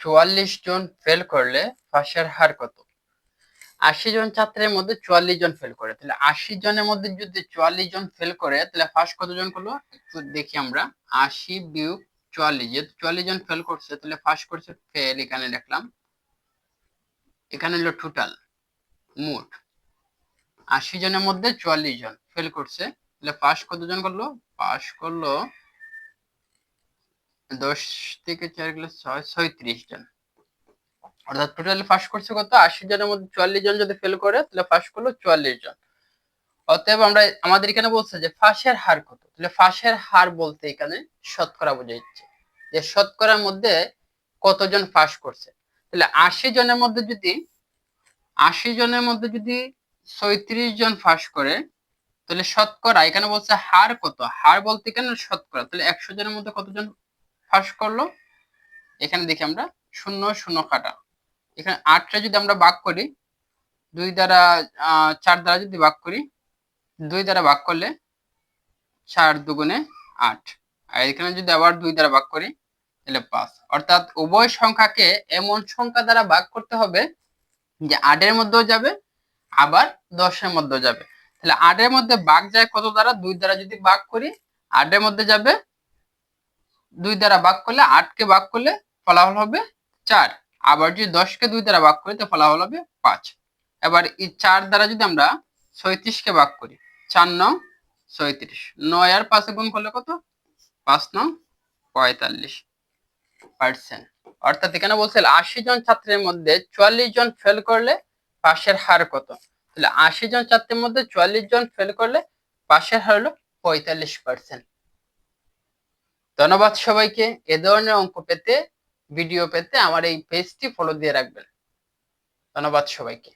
চুয়াল্লিশ জন ফেল করলে পাশের হার কত? আশি জন ছাত্রের মধ্যে চুয়াল্লিশ জন ফেল করে। তাহলে আশি জনের মধ্যে যদি চুয়াল্লিশ জন ফেল করে, তাহলে ফার্স্ট কতজন করল? একটু দেখি আমরা। আশি বিয়োগ চুয়াল্লিশ, যেহেতু চুয়াল্লিশ জন ফেল করছে, তাহলে ফার্স্ট করছে ফেল এখানে দেখলাম। এখানে হলো টোটাল মোট। আশি জনের মধ্যে চুয়াল্লিশ জন ফেল করছে, তাহলে পাস কতজন করল? পাস করল দশ থেকে চার গেলে ছয় জন। অর্থাৎ টোটালি পাস করছে কত? আশি জনের মধ্যে চুয়াল্লিশ জন যদি ফেল করে, তাহলে পাস করল চুয়াল্লিশ জন। অতএব আমরা, আমাদের এখানে বলছে যে ফাঁসের হার কত? তাহলে ফাঁসের হার বলতে এখানে শতকরা বোঝাচ্ছে। যে শতকরার মধ্যে কতজন পাস করছে? তাহলে আশি জনের মধ্যে যদি, আশি জনের মধ্যে যদি ছয়ত্রিশ জন পাস করে, তাহলে শতকরা, এখানে বলছে হার কত? হার বলতে এখানে শতকরা। তাহলে একশো জনের মধ্যে কতজন পাস করল এখানে দেখি আমরা শূন্য শূন্য কাটা। এখানে আটটা যদি আমরা ভাগ করি, দুই দ্বারা চার দ্বারা যদি ভাগ করি, দুই দ্বারা ভাগ করলে চার দুগুণে আট। আর এখানে যদি আবার দুই দ্বারা ভাগ করি, তাহলে পাঁচ। অর্থাৎ উভয় সংখ্যাকে এমন সংখ্যা দ্বারা ভাগ করতে হবে যে আটের মধ্যেও যাবে, আবার দশের মধ্যেও যাবে। তাহলে আটের মধ্যে ভাগ যায় কত দ্বারা? দুই দ্বারা যদি ভাগ করি, আটের মধ্যে যাবে দুই দ্বারা ভাগ করলে আটকে ভাগ করলে ফলাফল হবে চার। আবার যদি দশকে দুই দ্বারা ভাগ করি, তো ফলাফল হবে পাঁচ। এবার এই চার দ্বারা যদি আমরা ছয়ত্রিশকে ভাগ করি, চার নং ছয়ত্রিশ। নয় আর পাঁচে গুণ করলে কত? পাঁচ নং পঁয়তাল্লিশ পার্সেন্ট অর্থাৎ এখানে বলছে আশি জন ছাত্রের মধ্যে চুয়াল্লিশ জন ফেল করলে পাশের হার কত? তাহলে আশি জন ছাত্রের মধ্যে চুয়াল্লিশ জন ফেল করলে পাশের হার হলো পঁয়তাল্লিশ পার্সেন্ট ধন্যবাদ সবাইকে। এ ধরনের অঙ্ক পেতে ভিডিও পেতে আমার এই পেজটি ফলো দিয়ে রাখবেন। ধন্যবাদ সবাইকে।